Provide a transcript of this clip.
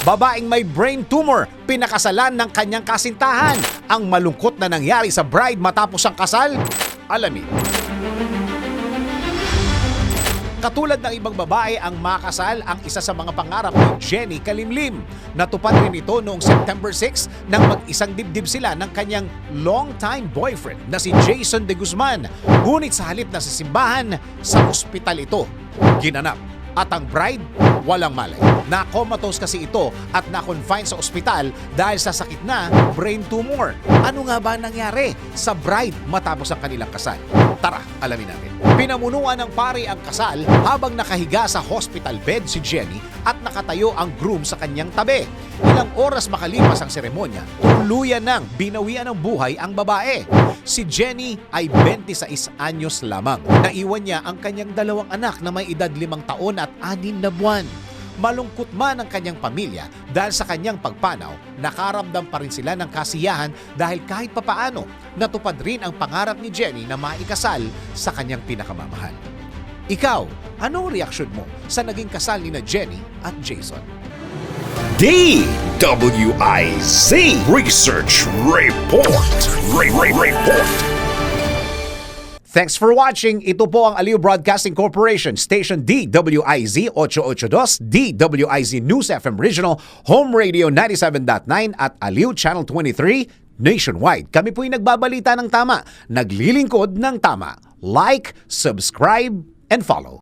Babaeng may brain tumor, pinakasalan ng kanyang kasintahan. Ang malungkot na nangyari sa bride matapos ang kasal? Alamin. Katulad ng ibang babae ang makasal ang isa sa mga pangarap ni Jenny Kalimlim. Natupad rin ito noong September 6 nang mag-isang dibdib sila ng kanyang long-time boyfriend na si Jason De Guzman. Ngunit sa halip na sa simbahan, sa ospital ito ginanap. At ang bride, walang malay. Na-comatose kasi ito at na-confine sa ospital dahil sa sakit na brain tumor. Ano nga ba ang nangyari sa bride matapos ang kanilang kasal? Tara, alamin natin. Pinamunuan ng pari ang kasal habang nakahiga sa hospital bed si Jenny at nakatayo ang groom sa kanyang tabi. Ilang oras makalipas ang seremonya, tuluyan nang binawian ng buhay ang babae. Si Jenny ay 26 anyos lamang. Naiwan niya ang kanyang dalawang anak na may edad limang taon at anin na buwan. Malungkot man ang kanyang pamilya dahil sa kanyang pagpanaw, nakaramdam pa rin sila ng kasiyahan dahil kahit papaano, natupad rin ang pangarap ni Jenny na maikasal sa kanyang pinakamamahal. Ikaw, anong reaksyon mo sa naging kasal ni na Jenny at Jason? DWIZ Research Report. Re- Re- Report. Thanks for watching. Ito po ang Aliw Broadcasting Corporation, Station DWIZ 882, DWIZ News FM Regional, Home Radio 97.9 at Aliw Channel 23 nationwide. Kami po'y nagbabalita ng tama, naglilingkod ng tama. Like, subscribe, and follow.